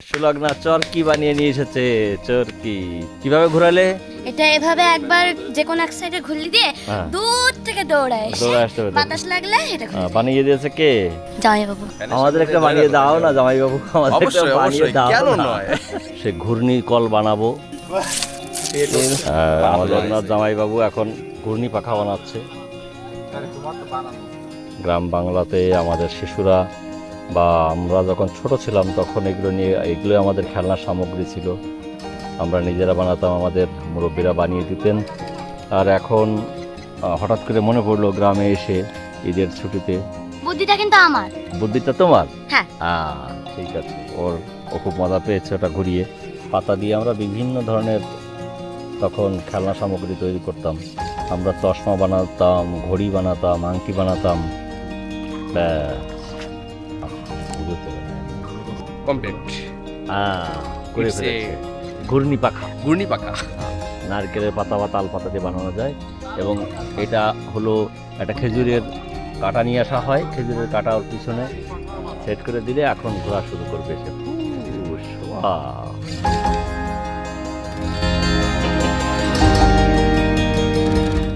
সুলগ্না চরকি বানিয়ে নিয়ে এসেছে চরকি। কীভাবে ঘোরালে? এটা এভাবে একবার যে কোনো এক সাইডে ঘুরলি দিয়ে হ্যাঁ। দূর থেকে দৌড়ায় এসে আসতে হবে বাতাস লাগলে এটা বানিয়ে দিয়েছে কে? জামাই বাবু আমাদের একটা বানিয়ে দাও না জামাই বাবু আমাদের একটা বানিয়ে অবশ্যই। দাও কেন না। নয়? সে ঘূর্ণি কল বানাবো। হ্যাঁ, আমাদের না জামাই বাবু এখন ঘূর্ণি পাখা বানাচ্ছে। গ্রাম বাংলাতে আমাদের শিশুরা বা আমরা যখন ছোট ছিলাম তখন এগুলো নিয়ে এগুলো আমাদের খেলনার সামগ্রী ছিল। আমরা নিজেরা বানাতাম আমাদের মুরব্বীরা বানিয়ে দিতেন। আর এখন হঠাৎ করে মনে পড়ল গ্রামে এসে ঈদের ছুটিতে। বুদ্ধিটা কিন্তু আমার। বুদ্ধিটা তোমার? হ্যাঁ। হ্যাঁ ঠিক আছে। ওর ও খুব মজা পেয়েছে ওটা ঘুরিয়ে। পাতা দিয়ে আমরা বিভিন্ন ধরনের তখন খেলনা সামগ্রী তৈরি করতাম। আমরা চশমা বানাতাম ঘড়ি বানাতাম আংটি বানাতাম। বুঝতে কমপ্লিট হ্যাঁ করে ফেলেছে ঘূর্ণি পাখা ঘূর্ণি পাখা নারকেলের পাতা বা তাল পাতা দিয়ে বানানো যায় এবং এটা হলো একটা খেজুরের কাটা নিয়ে আসা হয় খেজুরের কাটা ওর পিছনে সেট করে দিলে এখন ঘোরা শুরু করবে সে।